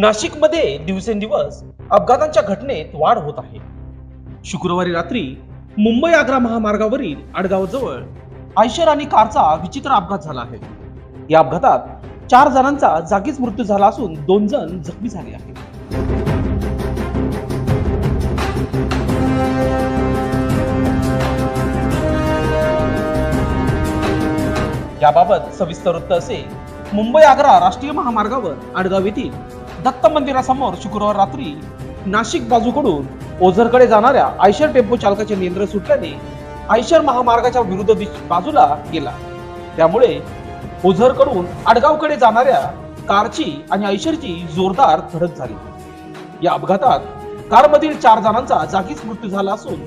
नाशिकमध्ये दिवसेंदिवस अपघातांच्या घटनेत वाढ होत आहे. शुक्रवारी रात्री मुंबई आग्रा महामार्गावरील आडगावजवळ आयशर आणि कारचा विचित्र अपघात झाला आहे. या अपघातात चार जणांचा जागीच मृत्यू झाला असून दोन जण जखमी झाले आहेत. याबाबत सविस्तर वृत्त असे मुंबई आग्रा राष्ट्रीय महामार्गावर आडगाव येथील दत्त मंदिरासमोर शुक्रवार रात्री नाशिक बाजूकडून ओझरकडे जाणाऱ्या आयशर टेम्पो चालकाचे नियंत्रण सुटल्याने आयशर महामार्गाच्या विरुद्ध बाजूला गेला. त्यामुळे ओझरकडून आडगावकडे जाणाऱ्या कारची आणि आयशरची जोरदार धडक झाली. या अपघातात कारमधील चार जणांचा जागीच मृत्यू झाला असून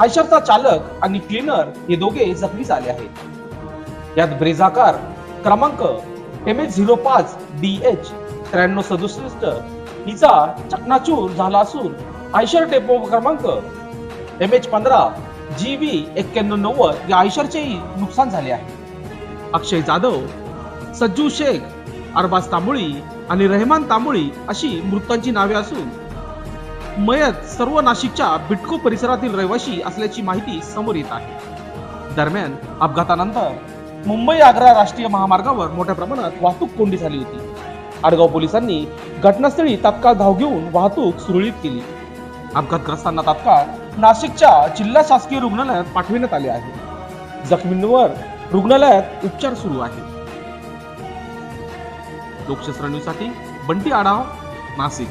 आयशरचा चालक आणि क्लीनर हे दोघे जखमी झाले आहेत. यात ब्रेझा कार क्रमांक एम एच झिरो पाच डी एच त्र्याण्णव सदुसष्ट. हिचा चकनाचूर झाला असून आयशर डेपो क्रमांक एम एच पंधरा जी व्ही एक्क्याण्णव नव्वद या आयशरचेही नुकसान झाले आहे. अक्षय जाधव सज्जू शेख अरबाज तांबुळी आणि रहमान तांबुळी अशी मृतांची नावे असून मयत सर्व नाशिकच्या बिटको परिसरातील रहिवाशी असल्याची माहिती समोर येत आहे. दरम्यान अपघातानंतर मुंबई आग्रा राष्ट्रीय महामार्गावर मोठ्या प्रमाणात वाहतूक कोंडी झाली होती. आडगाव पोलिसांनी घटनास्थळी तात्काळ धाव घेऊन वाहतूक सुरळीत केली. अपघातग्रस्तांना तात्काळ नाशिकच्या जिल्हा शासकीय रुग्णालयात पाठविण्यात आले आहे. जखमींवर रुग्णालयात उपचार सुरू आहे लोकशास्त्र न्यूजसाठी बंटी आढाव नाशिक.